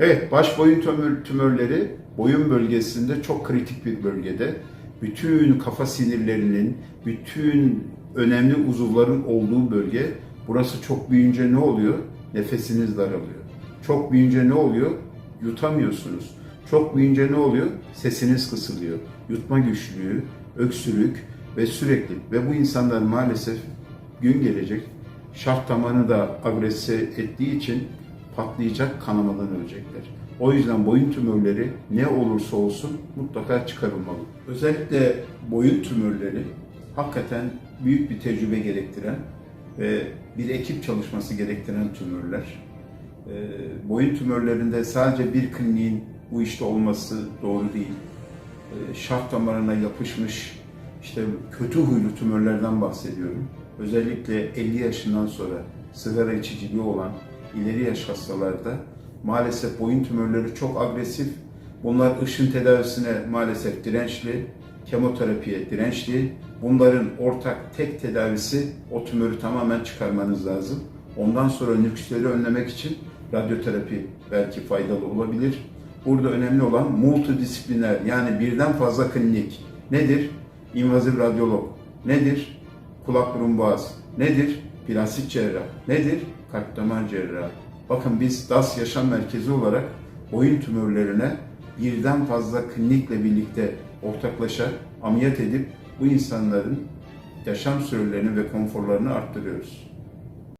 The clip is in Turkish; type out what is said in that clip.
Evet, baş boyun tümör, tümörleri boyun bölgesinde çok kritik bir bölgede. Bütün kafa sinirlerinin, bütün önemli uzuvların olduğu bölge. Burası çok büyüyünce ne oluyor? Nefesiniz daralıyor. Çok büyüyünce ne oluyor? Yutamıyorsunuz. Çok büyüyünce ne oluyor? Sesiniz kısılıyor. Yutma güçlüğü, öksürük ve sürekli. Ve bu insanlar maalesef gün gelecek şah damarını da agrese ettiği için patlayacak kanamadan ölecekler. O yüzden boyun tümörleri ne olursa olsun mutlaka çıkarılmalı. Özellikle boyun tümörleri hakikaten büyük bir tecrübe gerektiren ve bir ekip çalışması gerektiren tümörler. Ee, boyun tümörlerinde sadece bir kliniğin bu işte olması doğru değil. Ee, şah damarına yapışmış işte kötü huylu tümörlerden bahsediyorum. Özellikle 50 yaşından sonra sigara içiciliği olan ileri yaş hastalarda maalesef boyun tümörleri çok agresif. Bunlar ışın tedavisine maalesef dirençli, kemoterapiye dirençli. Bunların ortak tek tedavisi o tümörü tamamen çıkarmanız lazım. Ondan sonra nüksleri önlemek için radyoterapi belki faydalı olabilir. Burada önemli olan multidisipliner yani birden fazla klinik nedir? İnvazif radyolog nedir? Kulak burun boğaz nedir? Plastik cerrah nedir? Kalp damar cerrahı. Bakın biz DAS Yaşam Merkezi olarak boyun tümörlerine birden fazla klinikle birlikte ortaklaşa ameliyat edip bu insanların yaşam sürelerini ve konforlarını arttırıyoruz.